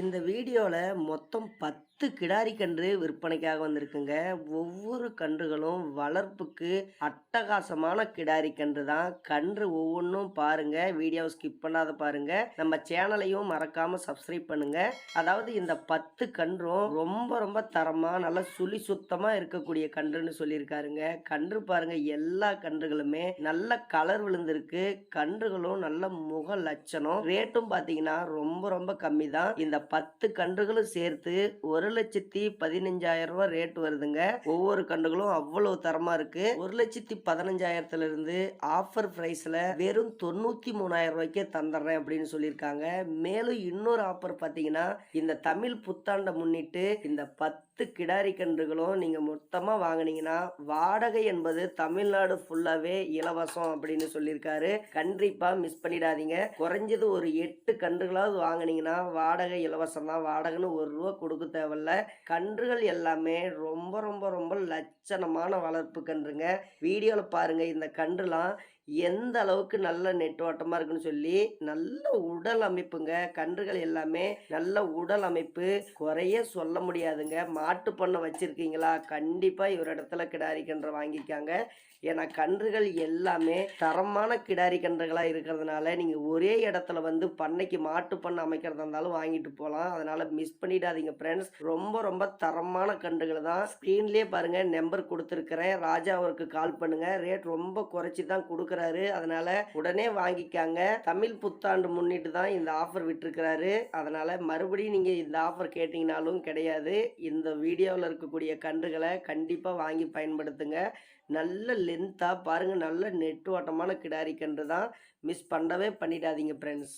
இந்த வீடியோவில் மொத்தம் பத்து கிடாரி கன்று விற்பனைக்காக வந்திருக்குங்க. ஒவ்வொரு கன்றுகளும் வளர்ப்புக்கு அட்டகாசமான கிடாரி கன்று தான். கன்று ஒவ்வொன்றும் பாருங்க. வீடியோவை ஸ்கிப் பண்ணாத பாருங்க. நம்ம சேனலையும் மறக்காம சப்ஸ்கிரைப் பண்ணுங்க. அதாவது இந்த பத்து கன்றும் ரொம்ப ரொம்ப தரமா நல்லா சுழி சுத்தமா இருக்கக்கூடிய கன்றுன்னு சொல்லியிருக்காருங்க. கன்று பாருங்க. எல்லா கன்றுகளுமே நல்ல கலர் விழுந்திருக்கு. கன்றுகளும் நல்ல முக லட்சணம். ரேட்டும் பார்த்தீங்கன்னா ரொம்ப ரொம்ப கம்மி தான் இந்த பத்து கன்றுகளும் சேர்த்து ஒரு லட்சத்தி பதினஞ்சாயிரம் ரூபாய் ரேட் வருதுங்க. ஒவ்வொரு கன்றுகளும் அவ்வளவு தரமா இருக்கு. ஒரு லட்சத்தி பதினஞ்சாயிரத்துல இருந்து ஆஃபர் பிரைஸ்ல வெறும் தொண்ணூத்தி மூணாயிரம் ரூபாய்க்கே தந்துடுறேன் அப்படின்னு சொல்லியிருக்காங்க. மேலும் இன்னொரு ஆஃபர் பாத்தீங்கன்னா இந்த தமிழ் புத்தாண்டை முன்னிட்டு இந்த பத்து கிடாரி கன்றுகளும் நீங்க மொத்தமா வாங்கினீங்கன்னா வாடகை என்பது தமிழ்நாடு ஃபுல்லாவே இலவசம் அப்படின்னு சொல்லியிருக்காரு. கண்டிப்பா மிஸ் பண்ணிடாதீங்க. குறைஞ்சது ஒரு எட்டு கன்றுகளாவது வாங்கினீங்கன்னா வாடகை இலவசம் தான் வாடகைன்னு ஒரு ரூபா கொடுக்க தேவையில்ல. கன்றுகள் எல்லாமே ரொம்ப ரொம்ப ரொம்ப லட்சணமான வளர்ப்பு கன்றுங்க. வீடியோவில் பாருங்கள் இந்த கன்றுலாம் எந்த அளவுக்கு நல்ல நெட்டோட்டமாக இருக்குன்னு சொல்லி நல்ல உடல் அமைப்புங்க. கன்றுகள் எல்லாமே நல்ல உடல் அமைப்பு. குறைய சொல்ல முடியாதுங்க. மாட்டு பண்ணை வச்சுருக்கீங்களா? கண்டிப்பாக இவர் இடத்துல கிடாரி கன்று வாங்கிக்காங்க. ஏன்னா கன்றுகள் எல்லாமே தரமான கிடாரி கன்றுகளாக இருக்கிறதுனால நீங்கள் ஒரே இடத்துல வந்து பண்ணைக்கு மாட்டு பண்ணை அமைக்கிறதா இருந்தாலும் வாங்கிட்டு போகலாம் அதனால் மிஸ் பண்ணிடாதீங்க ஃப்ரெண்ட்ஸ் ரொம்ப ரொம்ப தரமான கன்றுகள் தான். ஸ்க்ரீன்லேயே பாருங்கள் நம்பர் கொடுத்துருக்குறேன். ராஜா அவருக்கு கால் பண்ணுங்கள் ரேட் ரொம்ப குறைச்சி தான் கொடுக்குறாரு அதனால உடனே வாங்கிக்காங்க. தமிழ் புத்தாண்டு முன்னிட்டு தான் இந்த ஆஃபர் விட்டுருக்கிறாரு. அதனால மறுபடியும் நீங்கள் இந்த ஆஃபர் கேட்டிங்கனாலும் கிடையாது. இந்த வீடியோவில் இருக்கக்கூடிய கன்றுகளை கண்டிப்பாக வாங்கி பயன்படுத்துங்க. நல்ல லென்த்தாக பாருங்கள் நல்ல நெட்டு ஓட்டமான கிடாரி கன்று தான் மிஸ் பண்ணவே பண்ணிடாதீங்க ஃப்ரெண்ட்ஸ்